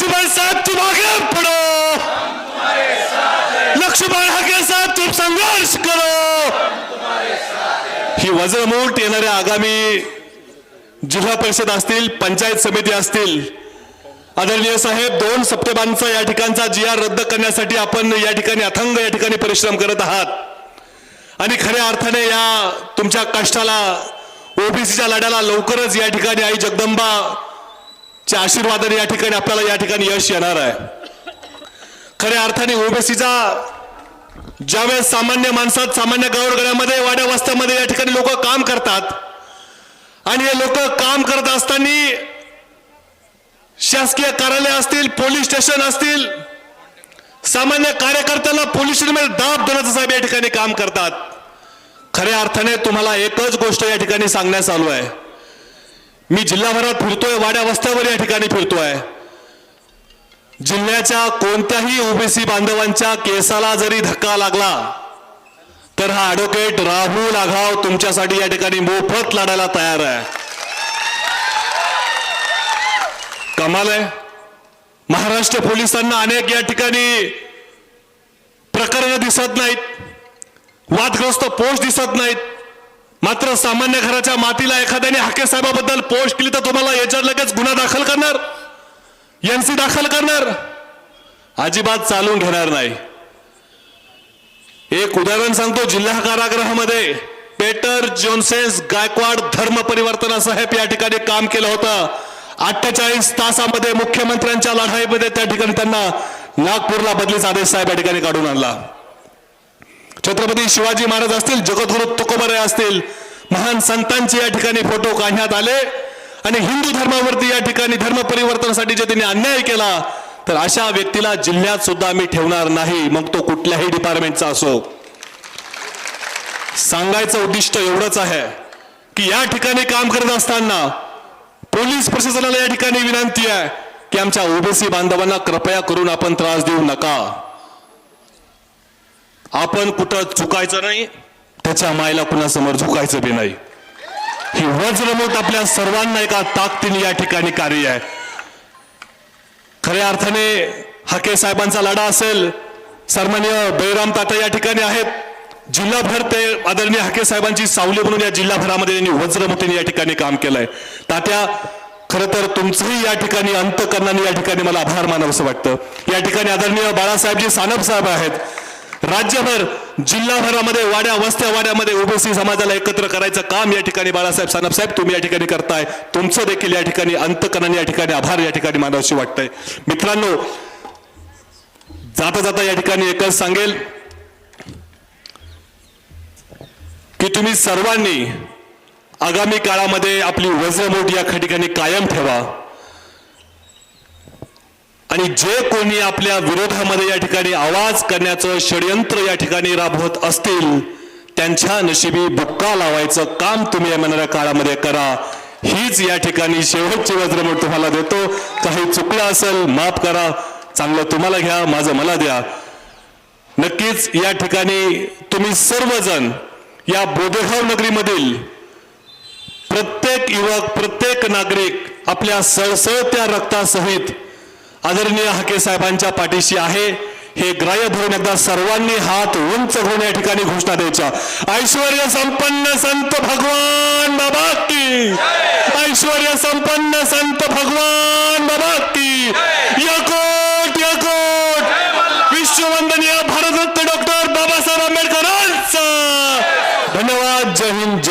लक्ष्मण साहब तुम आगे बढ़ो लक्ष्मण हाके साहब तुम संघर्ष करो। ही वज्रमूठ येणाऱ्या आगामी जिल्हा परिषद असतील पंचायत समिती असतील आदरणीय साहेब दोन सप्टेंबरचा या ठिकाणचा जी आर रद्द करण्यासाठी आपण या ठिकाणी अथंग या ठिकाणी परिश्रम करत आहात. आणि खऱ्या अर्थाने या तुमच्या कष्टाला ओबीसीच्या लढ्याला लवकरच या ठिकाणी आई जगदंबा च्या आशीर्वादाने या ठिकाणी आपल्याला या ठिकाणी यश येणार आहे. खऱ्या अर्थाने ओबीसीचा ज्यावेळेस सामान्य माणसात सामान्य गावगड्यामध्ये वाड्या वस्त्यामध्ये या ठिकाणी लोक काम करतात आणि हे लोक काम करत असताना शासकीय कार्यालय असतील पोलीस स्टेशन असतील सामान्य कार्यकर्त्याला पोलीस स्टेशनमध्ये दाब देण्याचं साहेब या ठिकाणी काम करतात. खऱ्या अर्थाने तुम्हाला एकच गोष्ट या ठिकाणी सांगण्यास आलो आहे. मी जिल्हाभरात फिरतोय वाड्या वस्त्यावर या ठिकाणी फिरतोय. जिल्ह्याच्या कोणत्याही ओबीसी बांधवांच्या केसाला जरी धक्का लागला तर हा ऍडव्होकेट राहुल आघाव तुमच्यासाठी या ठिकाणी मोफत लढायला तयार आहे. कमाल आहे. महाराष्ट्र पोलिसांना अनेक या ठिकाणी प्रकरणं दिसत नाहीत. वादग्रस्त पोस्ट दिसत नाहीत. मात्र सामान्य घराच्या मातीला एखाद्याने हाके साहेबाबद्दल पोस्ट केली तर तुम्हाला याच्यावर लगेच गुन्हा दाखल करणार? एनसी दाखल करणार? अजिबात चालून घेणार नाही. एक उदाहरण सांगतो जिल्हा कारागृहामध्ये. पेटर जोन्सेस गायकवाड धर्म परिवर्तना साहेब या ठिकाणी काम केलं होतं. अठ्ठेचाळीस तासामध्ये मुख्यमंत्र्यांच्या लढाईमध्ये त्या ठिकाणी त्यांना नागपूरला बदलीचा आदेश साहेब या ठिकाणी काढून आणला. छत्रपती शिवाजी महाराज असतील जगद्गुरु तुकोबराय असतील महान संतांचे या ठिकाणी फोटो काढण्यात आले. आणि हिंदू धर्मावरती या ठिकाणी धर्म परिवर्तनासाठी जे त्यांनी अन्याय केला तर अशा व्यक्तीला जिल्ह्यात सुद्धा आम्ही ठेवणार नाही. मग तो कुठल्याही डिपार्टमेंटचा असो. सांगायचं उद्दिष्ट एवढंच आहे की या ठिकाणी काम करत असताना पोलीस प्रशासनाला या ठिकाणी विनंती आहे की आमच्या ओबीसी बांधवांना कृपया करून आपण त्रास देऊ नका. आपण कुठं चुकायचं नाही त्याच्या मायला कुणासमोर झुकायचं बी नाही. ही वज्रमूठ आपल्या सर्वांना एका ताकदीने या ठिकाणी कार्य आहे. खऱ्या अर्थाने हके साहेबांचा लढा असेल सन्मान्य बळीराम ताटा या ठिकाणी आहेत. जिल्हाभर ते आदरणीय हाके साहेबांची सावली म्हणून या जिल्हाभरामध्ये त्यांनी वज्रमुठीने या ठिकाणी काम केलंय. तात्या खरं तर तुमचंही या ठिकाणी अंतकरणाने या ठिकाणी मला आभार मानावंसं वाटतं. या ठिकाणी आदरणीय बाळासाहेबजी सानप साहेब आहेत. राज्यभर जिल्हाभरामध्ये वाड्या वस्त्या वाड्यामध्ये ओबीसी समाजाला एकत्र करायचं काम या ठिकाणी बाळासाहेब सानप साहेब तुम्ही या ठिकाणी करताय. तुमचं देखील या ठिकाणी अंतकरणाने या ठिकाणी आभार या ठिकाणी मानावशी वाटतंय. मित्रांनो जाता जाता या ठिकाणी एकच सांगेल की तुम्ही सर्वांनी आगामी काळामध्ये आपली वज्रमूठ या ठिकाणी कायम ठेवा. आणि जे कोणी आपल्या विरोधामध्ये या ठिकाणी आवाज करण्याचं षडयंत्र या ठिकाणी राबवत असतील त्यांच्या नशिबी बुक्का लावायचं काम तुम्ही येणाऱ्या काळामध्ये करा. हीच या ठिकाणी शेवटची वज्रमूठ तुम्हाला देतो. काही चुकलं असेल माफ करा. चांगलं तुम्हाला घ्या माझं मला द्या. नक्कीच या ठिकाणी तुम्ही सर्वजण या बोधेगाव नगरीमधील प्रत्येक युवक प्रत्येक नागरिक आपल्या सळसळत्या रक्तासहित आदरणीय हाके साहेबांच्या पाठीशी आहे. हे ग्राह्य धरून एकदा सर्वांनी हात उंच घेऊन या ठिकाणी घोषणा द्यायच्या. ऐश्वर संपन्न संत भगवान बाबा की. ऐश्वर संपन्न संत भगवान बाबा की. यकोट यकोट. विश्ववंदनीय भारतरत्न डॉक्टर बाबासाहेब आंबेडकरांचा. धन्यवाद. जय हिंद जय